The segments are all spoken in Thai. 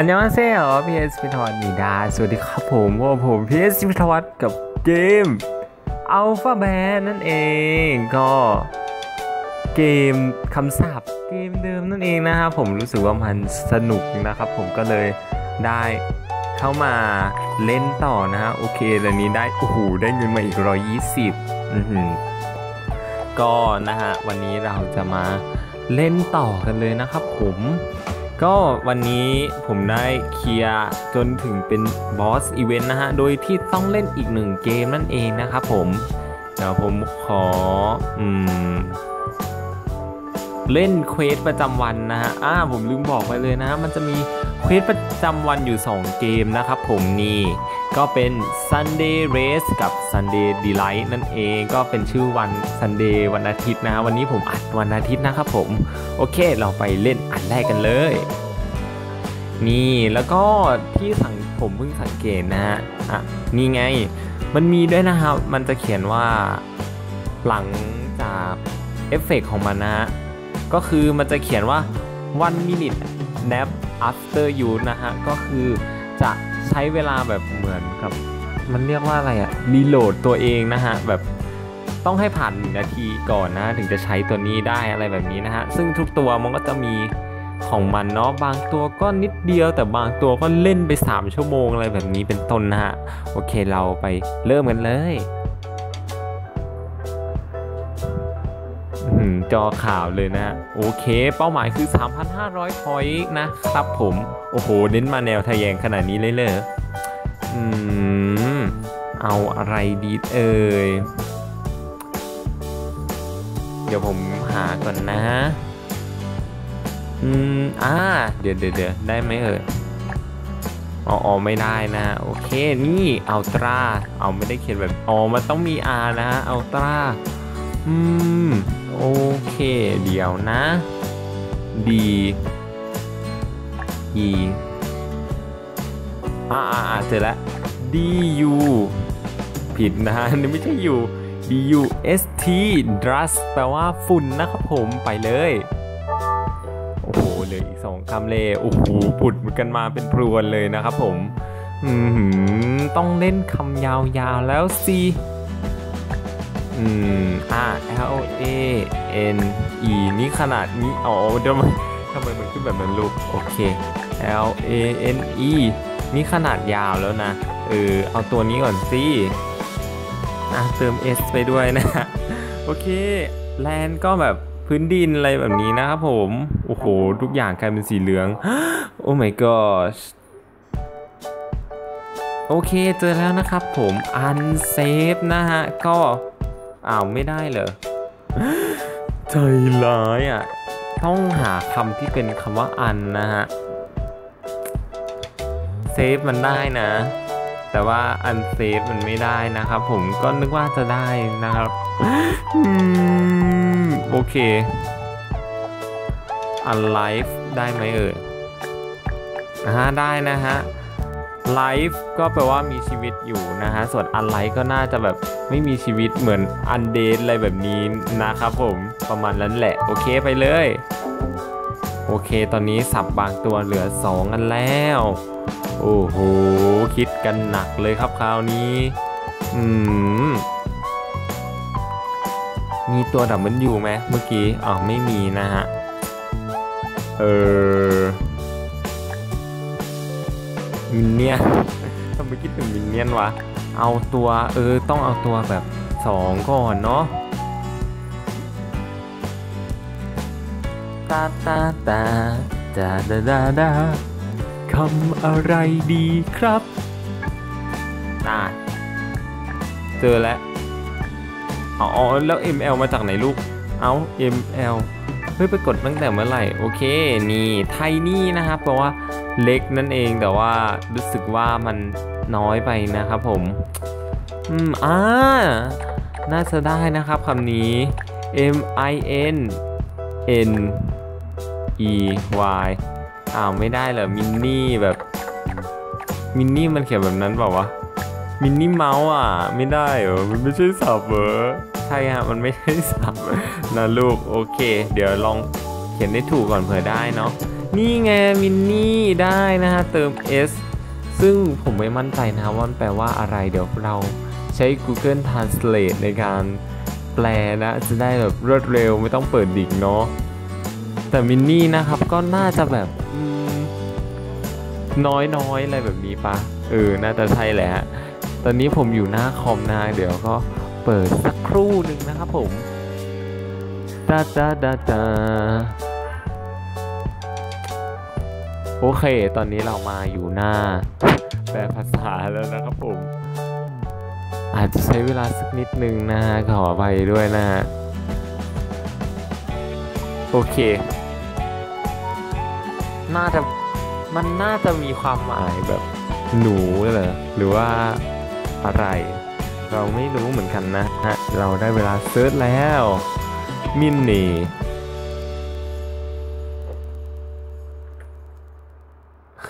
อันยองเซ่เหรอพีเอสพิทวัตมีดา สวัสดีครับผมว่าผมพีเอสพิทวัตกับเกมอัลฟาแบนนั่นเองก็เกมคำศัพท์เกมเดิมนั่นเองนะครับผมรู้สึกว่ามันสนุกนะครับผมก็เลยได้เข้ามาเล่นต่อนะฮะโอเคตอนนี้ได้โอ้โหได้เงินมาอีก 120อือหือก็นะฮะวันนี้เราจะมาเล่นต่อกันเลยนะครับผม ก็วันนี้ผมได้เคลียร์จนถึงเป็นบอสอีเวนต์นะฮะ โดยที่ต้องเล่นอีกหนึ่งเกมนั่นเองนะครับผม เดี๋ยวผมขออืมเล่นเควสประจำวันนะฮะ อ่า ผมลืมบอกไปเลยนะ มันจะมีเควสประจำวันอยู่ 2 เกมนะครับผมนี่ ก็เป็น Sunday Race กับ Sunday Delight นั่นเองก็เป็นชื่อวัน Sunday วันอาทิตย์นะฮะวันนี้ผมอัดวันอาทิตย์นะครับผม โอเค เราไปเล่นอันแรกกันเลย นี่แล้วก็ที่สังผมเพิ่งสังเกตนะฮะอะนี่ไง มันมีด้วยนะครับ มันจะเขียนว่าหลังจากเอฟเฟกของมันนะฮะก็คือมันจะเขียนว่า one minute nap after you นะฮะก็คือจะ ใช้เวลาแบบเหมือนกับ มันเรียกว่าอะไรอะรีโหลดตัวเองนะฮะ แบบต้องให้ผ่านหนึ่งนาทีก่อนนะ ถึงจะใช้ตัวนี้ได้อะไรแบบนี้นะฮะ ซึ่งทุกตัวมันก็จะมีของมันเนาะบางตัวก็นิดเดียว แต่บางตัวก็เล่นไป 3 ชั่วโมงอะไรแบบนี้เป็นต้นนะฮะ โอเคเราไปเริ่มกันเลย จอข่าวเลยนะโอเค เป้าหมายคือ 3,500พอยต์นะครับผม โอ้โหเน้นมาแนวทะแยงขนาดนี้เลยเลยอืม เอาอะไรดีเอ่ย เดี๋ยวผมหาก่อนนะ อืม อ่า เดี๋ยวเดี๋ยวเดี๋ยวได้ไหมเอ่ยอ๋ออไม่ได้นะโอเคนี่อัลตร้าเอาไม่ได้เขียนแบบอ๋อมันต้องมี R นะอัลตร้าอืม โอเค เดี๋ยวนะ D E อ่าอ่าเจอแล้ว D U ผิดนะฮะนี่ไม่ใช่ U D U S T dust แปลว่าฝุ่นนะครับผมไปเลย โอ้โหเหลยอีกสองคำเลยโอ้โหผุดกันมาเป็นพรวนเลยนะครับผมอืมต้องเล่นคำยาวๆแล้วสิ อืมอ่า L A N E นี่ขนาดนี้อ๋อเดี๋ยวมันทำไมมันขึ้นแบบนั้นลูก โอเค L A N E นี่ขนาดยาวแล้วนะ เออ เอาตัวนี้ก่อนสิอะเติม S ไปด้วยนะ โอเค แลนก็แบบพื้นดินอะไรแบบนี้นะครับผม โอ้โห ทุกอย่างกลายเป็นสีเหลือง โอ้ my gosh โอเค เจอแล้วนะครับผม unsafe นะฮะ ก็ อ้าวไม่ได้เหรอใจร้ายอะ ต้องหาคำที่เป็นคำว่าอันนะฮะ เซฟมันได้นะ แต่ว่าอันเซฟมันไม่ได้นะครับผมก็นึกว่าจะได้นะครับโอเค alive ได้ไหมเอ่ยอ่าได้นะฮะ life ก็แปลว่ามีชีวิตอยู่นะฮะ ส่วน unlife ก็น่าจะแบบไม่มีชีวิตเหมือน undead อะไรแบบนี้นะครับผม ประมาณนั้นแหละ โอเคไปเลย โอเค ตอนนี้สับบางตัวเหลือ 2 อันแล้ว โอ้โห คิดกันหนักเลยครับคราวนี้ อืมมีตัวดับมันอยู่ไหมเมื่อกี้ อ๋อ ไม่มีนะฮะ เออ มินเนี่ยนทำไมคิดถึงมินเนี่ยนวะ เอาตัวเออต้องเอาตัวแบบสองก่อนเนาะตาตาตาจาดาดาดาคำอะไรดีครับน่าเจอแล้วอ๋อแล้ว ML มาจากไหนลูก เอา ML เฮ้ยไปกดตั้งแต่เมื่อไหร่ โอเค นี่ไทนี่นะครับแปลว่า เล็กนั่นเองแต่ว่ารู้สึกว่ามันน้อยไปนะครับผม อืมอ่าน่าจะได้นะครับคำนี้ M I N N E Y อ้าวไม่ได้เหรอมินนี่แบบมินนี่มันเขียนแบบนั้นเปล่าวะมินนี่เมาส์อะ ไม่ได้เหรอมันไม่ใช่สับเหรอใช่ฮะมันไม่ใช่สับนะลูกโอเค เดี๋ยวลองเขียนได้ถูกก่อนเผื่อได้เนาะ นี่ไงมินนี่ได้นะฮะ เติม S ซึ่งผมไม่มั่นใจนะว่าแปลว่าอะไรเดี๋ยวเราใช้ Google Translate ในการแปลนะ จะได้แบบรวดเร็วไม่ต้องเปิดดิ่งเนาะแต่มินนี่นะครับก็น่าจะแบบน้อยๆอะไรแบบนี้ปะเออ น่าจะใช่แหละ ตอนนี้ผมอยู่หน้าคอมนะ เดี๋ยวก็เปิดสักครู่หนึ่งนะครับผมดาดาดาดา โอเค ตอนนี้เรามาอยู่หน้าแปลภาษาแล้วนะครับผม อาจจะใช้เวลาสักนิดนึงนะฮะขออภัยด้วยนะฮะโอเค น่าจะมันน่าจะมีความหมายแบบหนูเหรอหรือว่าอะไร เราไม่รู้เหมือนกันนะฮะเราได้เวลาเซิร์ชแล้วมินนี่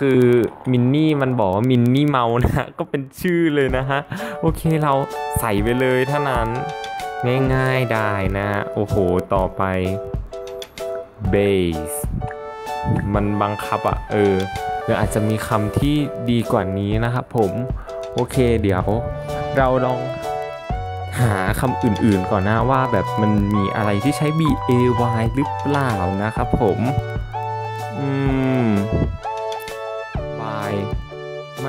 คือมินนี่มันบอกว่ามินนี่เมานะ ก็เป็นชื่อเลยนะฮะ โอเคเราใส่ไปเลยเท่านั้น ง่ายๆได้นะ โอ้โห ต่อไป base มันบังคับอะเออหรืออาจจะมีคำที่ดีกว่านี้นะครับผม โอเคเดี๋ยว เราลองหาคำอื่นๆก่อนนะว่าแบบมันมีอะไรที่ใช้ b a y หรือเปล่านะครับผม อืม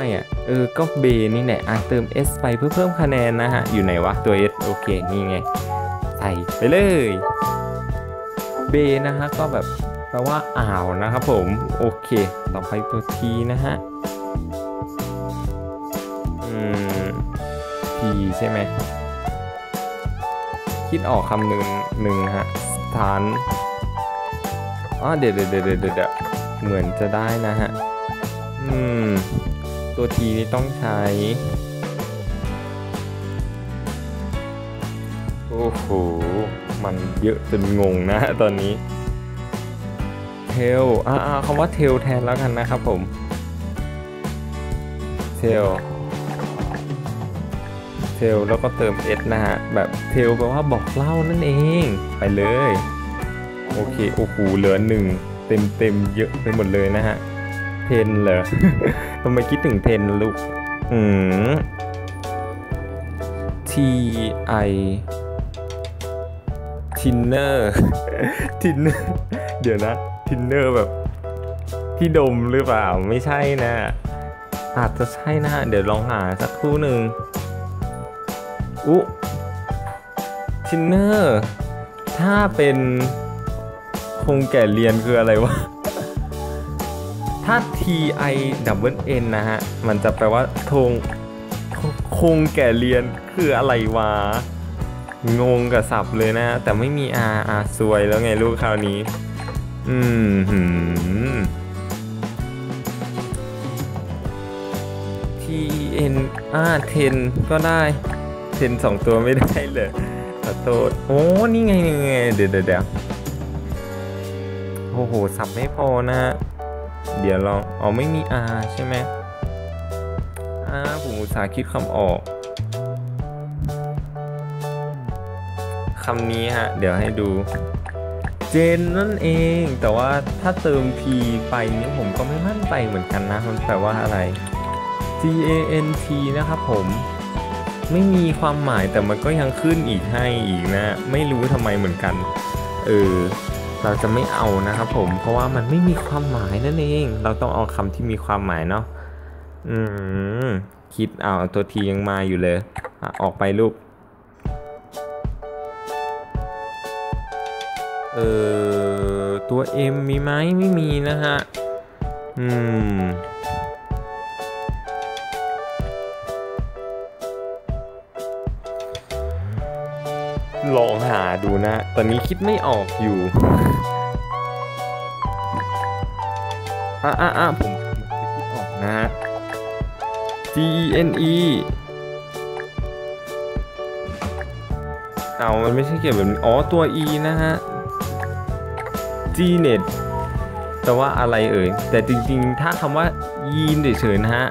ไม่อะ เออ ก็เบนี่แหละอะเติม s ไปเพื่อเพิ่มคะแนนนะฮะ อยู่ไหนวะ ตัว s โอเค นี่ไง ใส่ไปเลยเบนะฮะ ก็แบบแปลว่าอ่าวนะครับผม โอเค ต่อไปตัว t นะฮะ อืม t ใช่ไหม คิดออกคำหนึ่งหนึ่งฮะ สถานอ๋อเดี๋ยวเดี๋ยวเดี๋ยวเดี๋ยวเหมือนจะได้นะฮะ อืม ตัว t นี่ต้องใช้ โอ้โห มันเยอะจนงงนะตอนนี้เทลอ่าคำว่าเทลแทนแล้วกันนะครับผมเทลเทลแล้วก็เติม s นะฮะ แบบเทลแปลว่าบอกเล่านั่นเอง ไปเลย โอเค โอ้โห เหลือหนึ่งเต็มเต็มเยอะไปหมดเลยนะฮะ เทนเหรอทำไมคิดถึงเทนลูก อืม T I ทินเนอร์ทินเนอร์เดี๋ยวนะทินเนอร์แบบ ที่ดมหรือเปล่า ไม่ใช่นะ อาจจะใช่นะ เดี๋ยวลองหาสักครู่หนึ่งอุ๊ทินเนอร์ถ้าเป็นคงแก่เรียนคืออะไรวะ ถ้า T I W N นะฮะ มันจะแปลว่าทงคงแก่เรียนคืออะไรวะ งงกับศัพท์เลยนะ แต่ไม่มี R R ซวยแล้วไงลูกคราวนี้ อืมหืม T N อ่า10ก็ได้10สองตัวไม่ได้เลยขอโทษโอ้ นี่ไงนี่ไง เดี๋ยวเดี๋ยวโอ้โห สับไม่พอนะ เดี๋ยวลองอ๋อไม่มี R ใช่ไหมอ่าผมอุตส่าห์คิดคำออกคำนี้ฮะ เดี๋ยวให้ดู เจนนั่นเอง แต่ว่าถ้าเติม P ไปนี่ผมก็ไม่มั่นใจเหมือนกันนะ มันแปลว่าอะไร G A N T นะครับผมไม่มีความหมายแต่มันก็ยังขึ้นอีกให้อีกนะ ไม่รู้ทำไมเหมือนกัน เออ เราจะไม่เอานะครับผมเพราะว่ามันไม่มีความหมายนั่นเอง เราต้องเอาคำที่มีความหมายเนาะอืมคิดเอาตัวทียังมาอยู่เลยอออกไปลูกเออตัว M มีไหมไม่มีนะฮะ อืม ลองหาดูนะ ตอนนี้คิดไม่ออกอยู่อะอะอะผมจะคิดออกนะ G E N E เอามันไม่ใช่เกี่ยวแบบอ๋อ ตัว E นะฮะ G net แต่ว่าอะไรเอ่ย แต่จริงๆ ถ้าคำว่า ยีนเฉยๆนะฮะ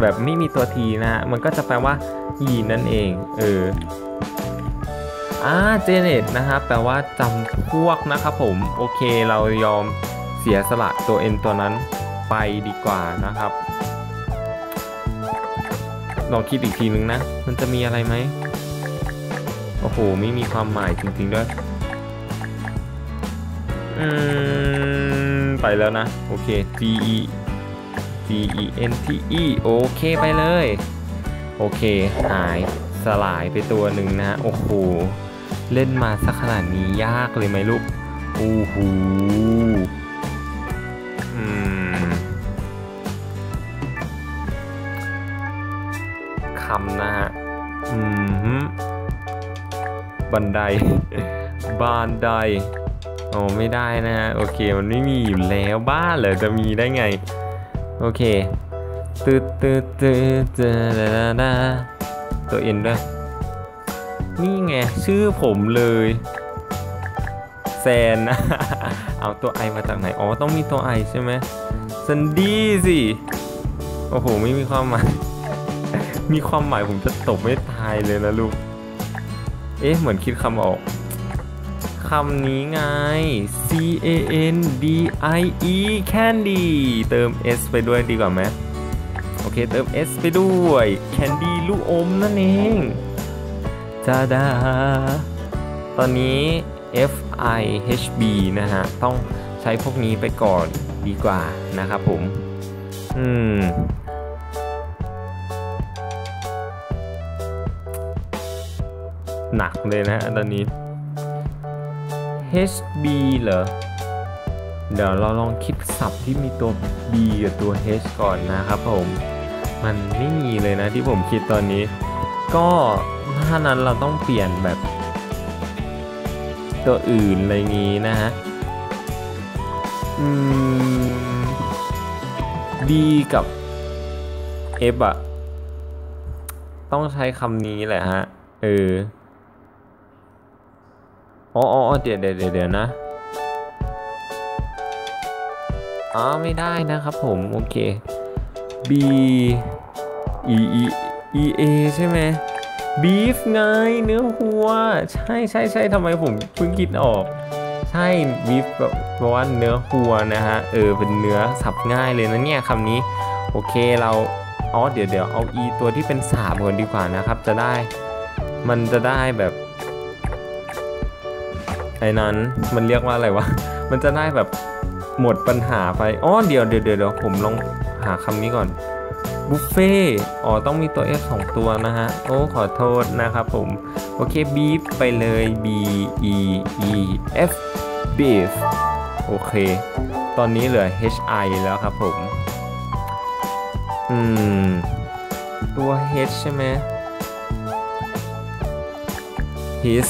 แบบไม่มีตัวทีนะฮะ มันก็จะแปลว่า ยีนนั่นเอง เออ อ่าเจเนตนะครับแปลว่าจำพวกนะครับผม โอเคเรายอมเสียสละตัว n ตัวนั้นไปดีกว่านะครับลองคิดอีกทีนึงนะ มันจะมีอะไรไหม โอ้โห ไม่มีความหมายจริงๆด้วย อืม ไปแล้วนะ โอเค G E G E N T E โอเคไปเลย โอเค หายสลายไปตัวหนึ่งนะ โอ้โห เล่นมาสักขนาดนี้ยากเลยไหมลูกโอ้โหอืมคำนะฮะ อืมบันได บานไดโอ้ไม่ได้นะฮะ โอเค มันไม่มีอยู่แล้วบ้าเหรอจะมีได้ไง โอเคตืดตืดตืดตืดตัวเอ็นด้วย นี่ไง ชื่อผมเลยแซนนะเอาตัวไอมาจากไหน อ๋อ ต้องมีตัวไอใช่ไหมซันดี้สิ โอ้โห ไม่มีความหมาย มีความหมายผมจะตบไม่ตายเลยนะลูก เอ๊ะ เหมือนคิดคำออก คำนี้ไง C A N D I E candy เติม S ไปด้วยดีกว่าไหม โอเค เติม S ไปด้วย candy ลูกอมนั่นเอง จ้าดาตอนนี้ F I H B นะฮะ ต้องใช้พวกนี้ไปก่อนดีกว่านะครับผม อืม หนักเลยนะตอนนี้ HB เหรอ เดี๋ยวเราลองคิดศัพท์ที่มีตัว B กับตัว H ก่อนนะครับผม มันไม่มีเลยนะที่ผมคิดตอนนี้ ก็ ถ้านั้นเราต้องเปลี่ยนแบบ ตัวอื่นอะไรงี้นะฮะ อืม B กับ F อะต้องใช้คำนี้แหละฮะ เออ อ๋ออ๋อเดี๋ยวเดี๋ยวเดี๋ยวนะ อ๋อ ไม่ได้นะครับผม โอเค B E E E A ใช่ไหม beef ไงเนื้อวัว ใช่ใช่ใช่ทำไมผมเพิ่งคิดออก ใช่ beef แบบแปลว่าเนื้อวัวนะฮะ เออ เป็นเนื้อสับง่ายเลยนะเนี่ยคำนี้ โอเคเราอ๋อเดี๋ยวเดี๋ยวเอา e ตัวที่เป็นสามก่อนดีกว่านะครับ จะได้ มันจะได้แบบไอ้นั้นมันเรียกว่าอะไรวะ มันจะได้แบบหมดปัญหาไปอ๋อเดี๋ยวเดี๋ยวเดี๋ยวผมลองหาคำนี้ก่อน บุฟเฟ่อ๋อ ต้องมีตัว F สองตัวนะฮะ โอ้ ขอโทษนะครับผม โอเคบีฟไปเลย B E E F beef โอเค ตอนนี้เหลือ H I แล้วครับผม อืม ตัว H ใช่ไหม his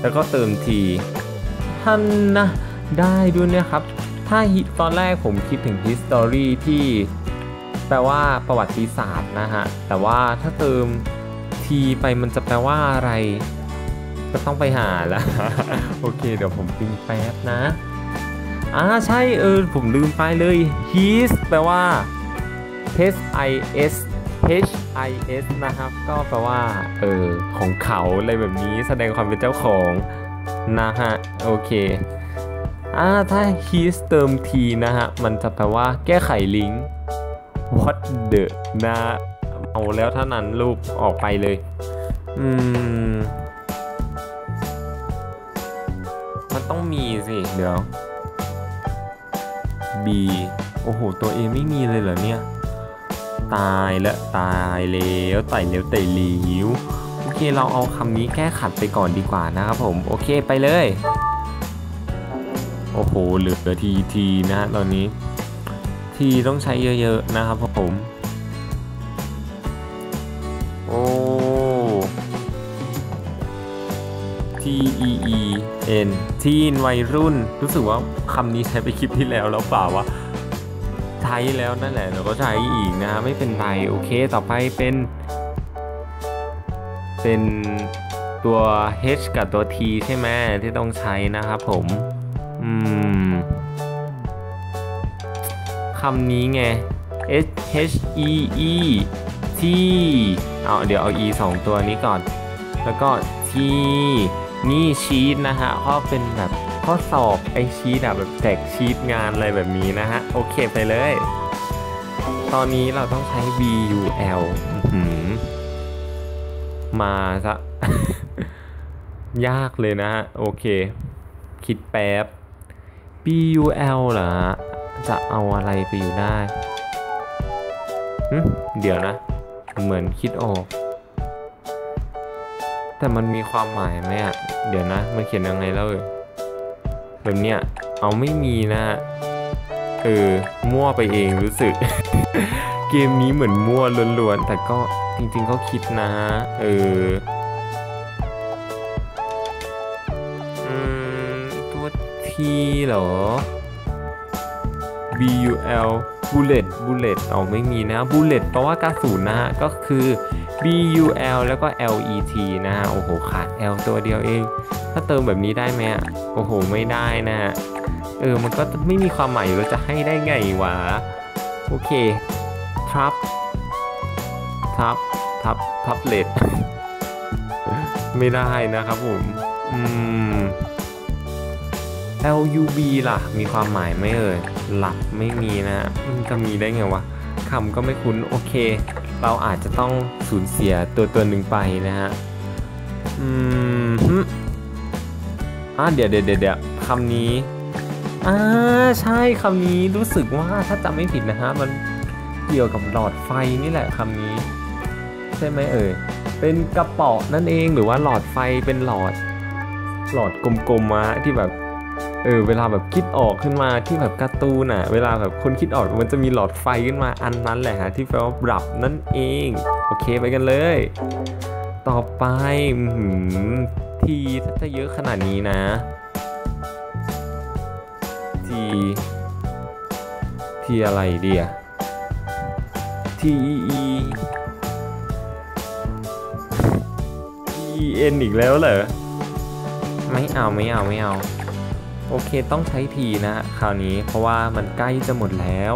แล้วก็เติม T ท่านนะ ได้ด้วยนะครับ ถ้าตอนแรกผมคิดถึง history ที่ แปลว่าประวัติศาสตร์นะฮะ แต่ว่าถ้าเติม T ไปมันจะแปลว่าอะไร ก็ต้องไปหาแล้ว โอเค เดี๋ยวผมพิมพ์แป๊บนะอ่าใช่เออ ผมลืมไปเลย his แปลว่า H I S H I S นะครับ ก็แปลว่า เออ ของเขาอะไรแบบนี้แสดงความเป็นเจ้าของนะฮะ โอเคอ่าถ้า his เติม t นะฮะ มันจะแปลว่าแก้ไขลิงก์ what the นะเอาแล้วเท่านั้นลูกออกไปเลย อืม มันต้องมีสิ เดี๋ยว B โอ้โห ตัว A ไม่มีเลยเหรอเนี่ย ตายแล้วตายแล้วไต่แล้วไต่หลิวโอเค เราเอาคำนี้แก้ขัดไปก่อนดีกว่านะครับผม โอเคไปเลย โอ้โห เหลือทีทีนะตอนนี้ ทีต้องใช้เยอะๆนะครับผม โอ้ T E E N ทีนวัยรุ่น รู้สึกว่าคำนี้ใช้ไปคลิปที่แล้วแล้วเปล่าวะใช้แล้วนั่นแหละเราก็ใช้อีกนะไม่เป็นไรโอเคต่อไปเป็น เป็นตัว H กับตัว T ใช่ไหมที่ต้องใช้นะครับผม อืม คำนี้ไง H H E E T เอาเดี๋ยวเอา E 2 ตัวนี้ก่อน แล้วก็ T นี่ชีสนะฮะก็เป็นแบบข้อสอบไอชีตอะแบบแจกชีตงานอะไรแบบนี้นะฮะ โอเคไปเลย ตอนนี้เราต้องใช้ BUL มาซะ ยากเลยนะฮะ โอเค คิดแป๊บ BUL เหรอ จะเอาอะไรไปอยู่ได้เดี๋ยวนะ เหมือนคิดออก แต่มันมีความหมายไหมอะ เดี๋ยวนะ มันเขียนยังไงแล้วเออแบบเนี้ย เอาไม่มีนะเออมั่วไปเองรู้สึก เกมนี้เหมือนมั่วล้วนๆ แต่ก็จริงๆก็คิดนะ เออตัวทีเหรอ B U L bullet bullet เอาไม่มีนะ bullet แปลว่ากระสุนนะฮะ ก็คือ B U L แล้วก็ L E T นะฮะ โอ้โห ขาด L ตัวเดียวเอง ถ้าเติมแบบนี้ได้ไหมอะโอ้โห ไม่ได้นะฮะ เออ มันก็ไม่มีความหมายอยู่แล้วจะให้ได้ไงวะ โอเค ทับ ทับ ทับ ทับเลดไม่ได้นะครับผม อืม LUB ล่ะ มีความหมายไหมเอ่ยหลับไม่มีนะ มันจะมีได้ไงวะคำก็ไม่คุ้น โอเค เราอาจจะต้องสูญเสียตัวตัวหนึ่งไปนะฮะ อืมฮึอะเดี๋ยวเดี๋ยวเดี๋ยวคำนี้อ่าใช่คำนี้รู้สึกว่าถ้าจำไม่ผิดนะฮะ มันเกี่ยวกับหลอดไฟนี่แหละคำนี้ ใช่ไหมเอ่ยเป็นกระป๋อนั่นเองหรือว่าหลอดไฟเป็นหลอด หลอดกลมๆมาที่แบบ ออเวลาแบบคิดออกขึ้นมาที่แบบการ์ตูนอะ เวลาแบบคนคิดออกมันจะมีหลอดไฟขึ้นมาอันนั้นแหละฮะที่แปลว่าปรับนั่นเอง โอเคไปกันเลย ต่อไปทีถ้าจะเยอะขนาดนี้นะทีทีอะไรเดีย T E E E N อีกแล้วเหรอไม่เอาไม่เอาไม่เอา โอเคต้องใช้ทีนะ คราวนี้เพราะว่ามันใกล้จะหมดแล้ว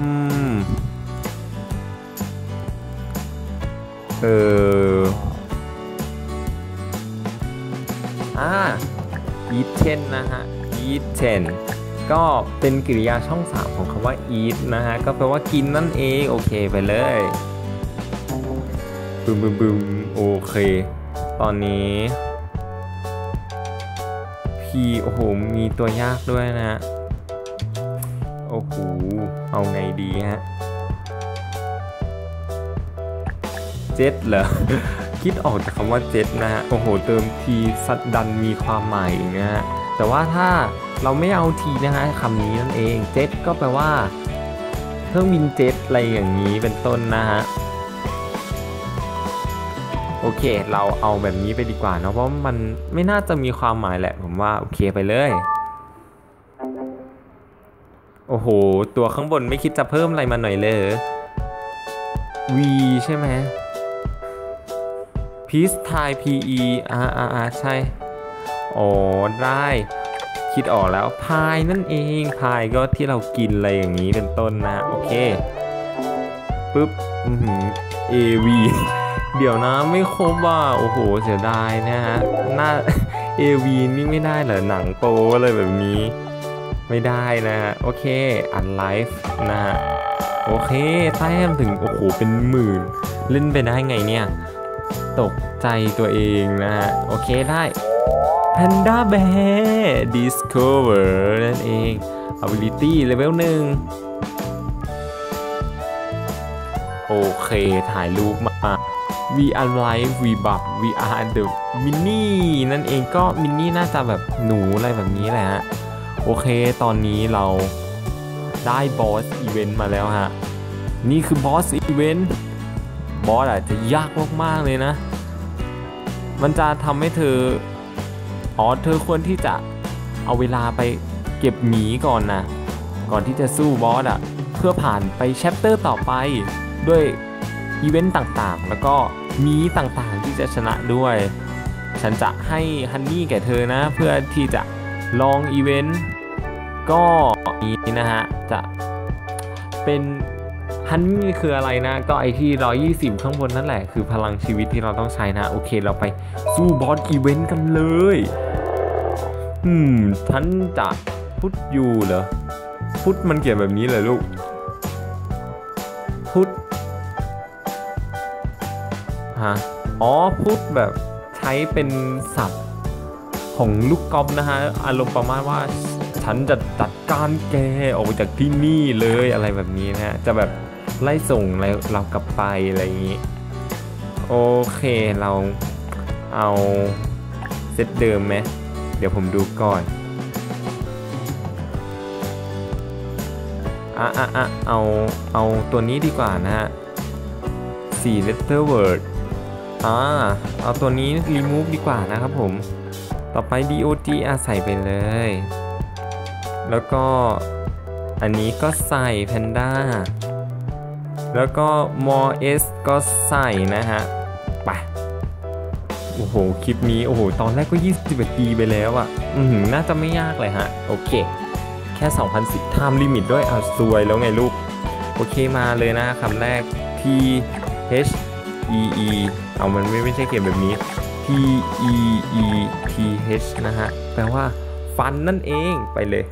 อืม เอออ่า eat ten นะฮะ eat ten ก็เป็นกริยาช่อง3ของคำว่า eat นะฮะ ก็แปลว่ากินนั่นเอง โอเคไปเลยบึมบึมบึมโอเค ตอนนี้ P โอ้โห มีตัวยากด้วยนะฮะโอ้โห เอาไงดีฮะเจ็ดเหรอ คิดออกจากคำว่าเจ็ดนะฮะ โอ้โห เติมทีสัดดันมีความหมายอีกนะฮะ แต่ว่าถ้าเราไม่เอาทีนะฮะคำนี้นั่นเองเจ็ตก็แปลว่า เครื่องบินเจ็ตอะไรอย่างนี้เป็นต้นนะฮะ เค เราเอาแบบนี้ไปดีกว่าเนอะเพราะมันไม่น่าจะมีความหมายแหละ ผมว่าโอเคไปเลย โอ้โห ตัวข้างบนไม่คิดจะเพิ่มอะไรมาหน่อยเลย V ใช่ไหม Peace Thai PE อ่าอ่าอ่าใช่อ๋อได้ คิดออกแล้วพายนั่นเองพายก็ที่เรากินอะไรอย่างนี้เป็นต้นนะ โอเคปุ๊บ อือหือ AV เดี๋ยวนะไม่ครบว่าโอ้โหเสียดายนะฮะหน้า AV นี่ไม่ได้เหรอหนังโปอะไรแบบนี้ ไม่ได้นะฮะโอเคอันไลฟ์นะฮะโอเคแต้มถึงโอ้โหเป็นหมื่น เล่นไปได้ไงเนี่ย ตกใจตัวเองนะฮะโอเคได้ Panda Bear Discover นั่นเอง Ability Level 1โอเค ถ่ายรูปมา We are live we buff we are the mini นั่นเองก็มินนี่น่าจะแบบหนูอะไรแบบนี้แหละฮะ โอเคตอนนี้เราได้บอสอีเวนต์มาแล้วฮะ นี่คือบอสอีเวนต์ บอสอาจจะยากมากๆเลยนะ มันจะทำให้เธอ อ๋อเธอควรที่จะเอาเวลาไปเก็บหมีก่อนนะ ก่อนที่จะสู้บอสอะ่ะ เพื่อผ่านไปแชปเตอร์ต่อไปด้วย อีเวนต์ต่างๆ แล้วก็มีต่างๆที่จะชนะด้วย ฉันจะให้ฮันนี่แก่เธอนะ เพื่อที่จะลองอีเวนต์ก็นี้นะฮะ จะเป็นฮันนี่คืออะไรนะ ก็ไอที่ 120 ข้างบนนั่นแหละ คือพลังชีวิตที่เราต้องใช้นะ โอเคเราไปสู้บอสอีเวนต์กันเลย อืม ฉันจะพุทธยูเหรอ พุทธมันเขียนแบบนี้เลยลูก พุทธ ฮะอ๋อพุทธแบบใช้เป็นศัพท์ของลูกกอล์ฟนะฮะอารมณ์ประมาณว่าฉันจะจัดการแกออกจากที่นี่เลยอะไรแบบนี้นะฮะจะแบบไล่ส่งเราเรากลับไปอะไรอย่างนี้ โอเคเราเอาเซตเดิมไหมเดี๋ยวผมดูก่อนอะอะอะเอาเอาตัวนี้ดีกว่านะฮะ4 letter word อ่าเอาตัวนี้ remove ดีกว่านะครับผม ต่อไป dot อะใส่ไปเลย แล้วก็อันนี้ก็ใส่ panda แล้วก็ more s ก็ใส่นะฮะไปโอ้โห คลิปนี้ โอ้โห ตอนแรกก็21ปีไปแล้วอะ่ะ อืมน่าจะไม่ยากเลยฮะ โอเค แค่ 2,010 time limit ด้วยอะสวยแล้วไงลูก โอเคมาเลยนะคำแรก T H E E เอามันไม่ไม่ใช่เขียนแบบนี้ T E E T H นะฮะ แปลว่าฟันนั่นเองไปเลย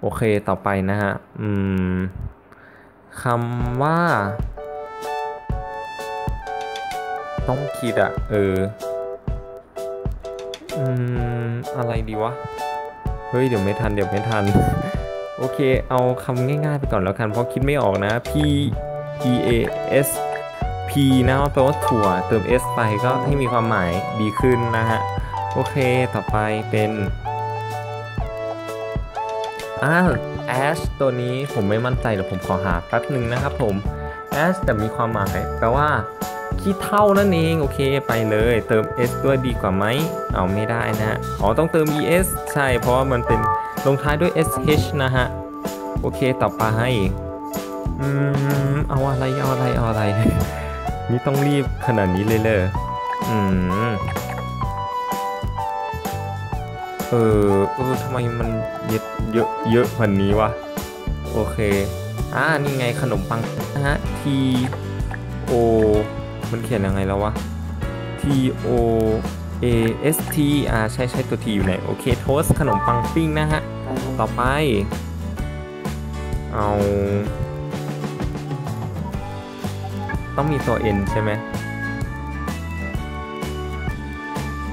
โอเคต่อไปนะฮะ อืมคำว่า ต้องคิดอะเออ อืม อะไรดีวะ เฮ้ย เดี๋ยวไม่ทัน เดี๋ยวไม่ทัน โอเค เอาคำง่ายๆไปก่อนแล้วกัน เพราะคิดไม่ออกนะ P E A S นะแปลว่าถั่วเติม S ไปก็ให้มีความหมายดีขึ้นนะฮะ โอเคต่อไปเป็นอ่า ash ตัวนี้ผมไม่มั่นใจเดี๋ยวผมขอหาแป๊บหนึ่งนะครับผม ash แต่มีความหมายแปลว่าขี้เท่านั่นเอง โอเคไปเลย เติม s ด้วยดีกว่าไหม เอาไม่ได้นะฮะอ๋อต้องเติม es ใช่เพราะว่ามันเป็นลงท้ายด้วย sh นะฮะ โอเคต่อไปอืมเอาอะไร เอาอะไร เอาอะไร นี่ต้องรีบขนาดนี้เลยเลยอืม เออ เออทำไมมันเยอะเยอะเยอะพันนี้วะ โอเค อ่า นี่ไงขนมปังนะฮะ T O มันเขียนยังไงแล้ววะ T O A S T อ่า ใช่ใช่ตัว T อยู่ไหน โอเค โทสขนมปังปิ้งนะฮะ ต่อไป เอา ต้องมีตัว N ใช่ไหม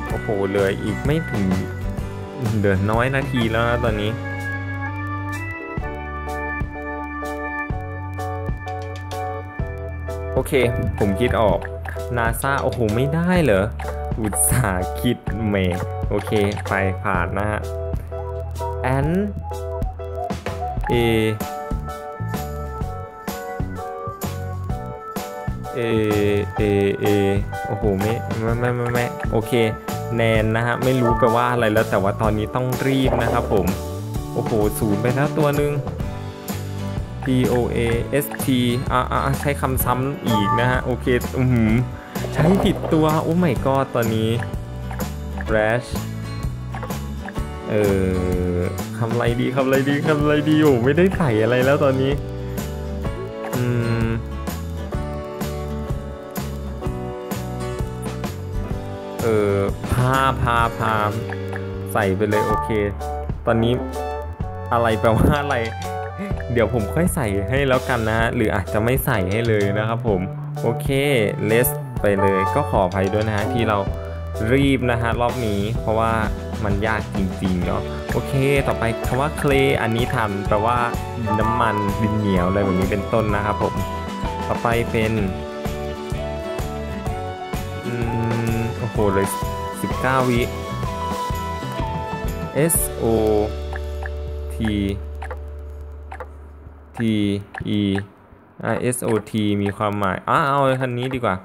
โอ้โหเหลืออีกไม่ถึงเดือนน้อยนาทีแล้วนะตอนนี้ โอเค ผมคิดออกนาซาโอ้โห ไม่ได้เหรอ อุตสาห์คิดเมโอเค ไปผ่านนะฮะ N A A A A โอ้โหไม่ไม่ ไม่ ไม่ ไม่ โอเค แนนนะฮะ ไม่รู้แปลว่าอะไรแล้ว แต่ว่าตอนนี้ต้องรีบนะครับผม โอ้โห ศูนย์ไปแล้วตัวหนึ่ง P O A S T อ่าใช้คำซ้ำอีกนะฮะ โอเค อืมใช้ผิดตัว โอ้ไม่ก็ตอนนี้ rash เออคำไรดีคำไรดีคำไรดีโอ้ไม่ได้ใส่อะไรแล้วตอนนี้ อืม เออพาพาพาใส่ไปเลยโอเค ตอนนี้อะไรแปลว่าอะไร เดี๋ยวผมค่อยใส่ให้แล้วกันนะ หรืออาจจะไม่ใส่ให้เลยนะครับผม โอเคเลสไปเลยก็ขออภัยด้วยนะฮะที่เรารีบนะฮะรอบนี้เพราะว่ามันยากจริงๆเนาะโอเค ต่อไปคำว่าเคลอันนี้ทำแปลว่าน้ำมันดินเหนียวอะไรแบบนี้เป็นต้นนะครับผม ต่อไปเป็น โอ้โหเลย 19 วิ S O T T E อ่า S O T มีความหมายอ่าเอาคันนี้ดีกว่า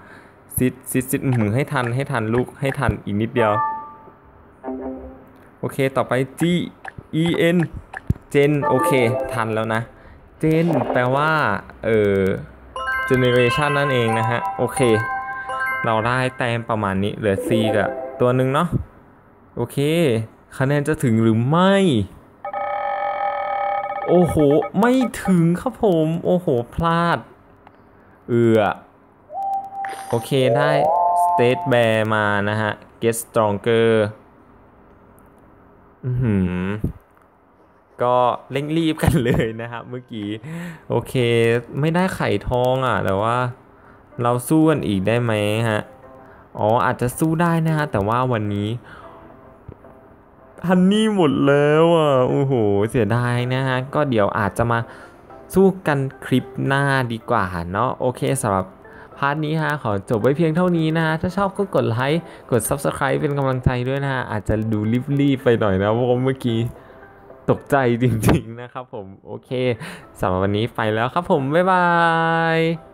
ซิดซิดซิดหืมให้ทันให้ทันลูกให้ทันอีกนิดเดียว โอเคต่อไป G E N เจนโอเค ทันแล้วนะ เจนแปลว่า เออ generation นั่นเองนะฮะ โอเค เราได้แต้มประมาณนี้เหลือ C กับตัวหนึ่งเนาะโอเค คะแนนจะถึงหรือไม่ โอ้โห ไม่ถึงครับผม โอ้โห พลาด เอือโอเคได้ state bear มานะฮะ get stronger อือหือก็เร่งรีบกันเลยนะครับเมื่อกี้ โอเค ไม่ได้ไข่ทองอะ แต่ว่า เราสู้กันอีกได้ไหมฮะ อ๋ออาจจะสู้ได้นะฮะ แต่ว่าวันนี้ฮันนี่หมดแล้วอะ โอ้โห เสียดายนะฮะ ก็เดี๋ยวอาจจะมาสู้กันคลิปหน้าดีกว่าเนาะ โอเคสำหรับพาร์ทนี้ฮะ ขอจบไว้เพียงเท่านี้นะฮะ ถ้าชอบก็กดไลค์ กด Subscribe เป็นกำลังใจด้วยนะฮะ อาจจะดูรีบๆไปหน่อยนะ เพราะว่าเมื่อกี้ตกใจจริงๆนะครับผม โอเคสำหรับวันนี้ไปแล้วครับผม บ๊ายบาย